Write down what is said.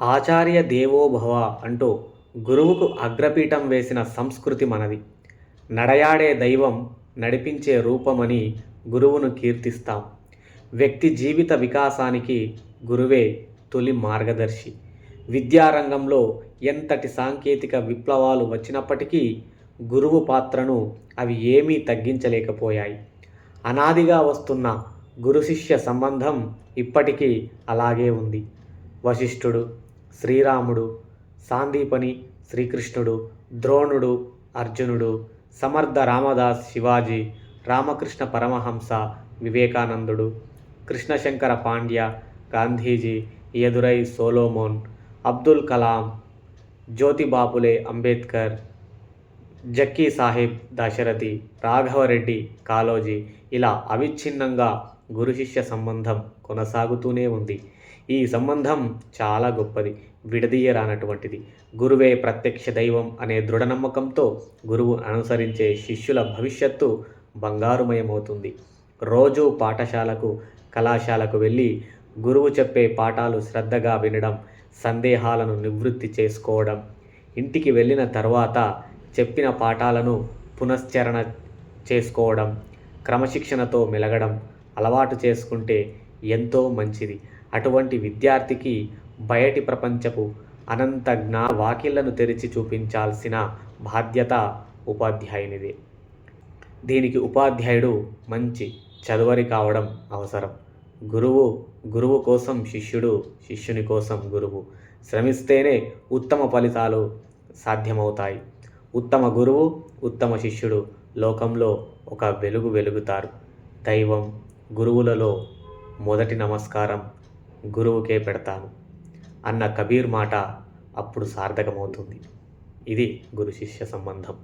ఆచార్య దేవోభవ అంటూ గురువుకు అగ్రపీఠం వేసిన సంస్కృతి మనది. నడయాడే దైవం నడిపించే రూపమని గురువును కీర్తిస్తాం. వ్యక్తి జీవిత వికాసానికి గురువే తొలి మార్గదర్శి. విద్యారంగంలో ఎంతటి సాంకేతిక విప్లవాలు వచ్చినప్పటికీ గురువు పాత్రను అవి ఏమీ తగ్గించలేకపోయాయి. అనాదిగా వస్తున్న గురు శిష్య సంబంధం ఇప్పటికీ అలాగే ఉంది. వశిష్ఠుడు శ్రీరాముడు సాందీపని శ్రీకృష్ణుడు ద్రోణుడు అర్జునుడు సమర్థ రామదాస్ శివాజీ రామకృష్ణ పరమహంస వివేకానందుడు కృష్ణశంకర పాండ్య గాంధీజీ ఎదురై సోలోమోన్ అబ్దుల్ కలాం జ్యోతిబాపులే అంబేద్కర్ జక్కీ సాహెబ్ దశరథి రాఘవరెడ్డి కాలోజీ ఇలా అవిచ్ఛిన్నంగా గురు శిష్య సంబంధం కొనసాగుతూనే ఉంది. ఈ సంబంధం చాలా గొప్పది విడదీయరానటువంటిది. గురువే ప్రత్యక్ష దైవం అనే దృఢ నమ్మకంతో గురువు అనుసరించే శిష్యుల భవిష్యత్తు బంగారుమయమవుతుంది. రోజు పాఠశాలకు కళాశాలకు వెళ్ళి గురువు చెప్పే పాఠాలు శ్రద్ధగా వినడం సందేహాలను నివృత్తి చేసుకోవడం ఇంటికి వెళ్ళిన తర్వాత చెప్పిన పాఠాలను పునశ్చరణ చేసుకోవడం క్రమశిక్షణతో మెలగడం అలవాటు చేసుకుంటే ఎంతో మంచిది. అటువంటి విద్యార్థికి బయటి ప్రపంచపు అనంత జ్ఞా వాకిళ్ళను తెరిచి చూపించాల్సిన బాధ్యత ఉపాధ్యాయునిదే. దీనికి ఉపాధ్యాయుడు మంచి చదువరి కావడం అవసరం. గురువు గురువు కోసం శిష్యుడు శిష్యుని కోసం గురువు. శ్రమిస్తేనే ఉత్తమ ఫలితాలు సాధ్యమవుతాయి. ఉత్తమ గురువు ఉత్తమ శిష్యుడు లోకంలో ఒక వెలుగు వెలుగుతారు. దైవం గురువులలో మొదటి నమస్కారం గురువుకే పెడతాను అన్న కబీర్ మాట అప్పుడు సార్థకమవుతుంది. ఇది గురు శిష్య సంబంధం.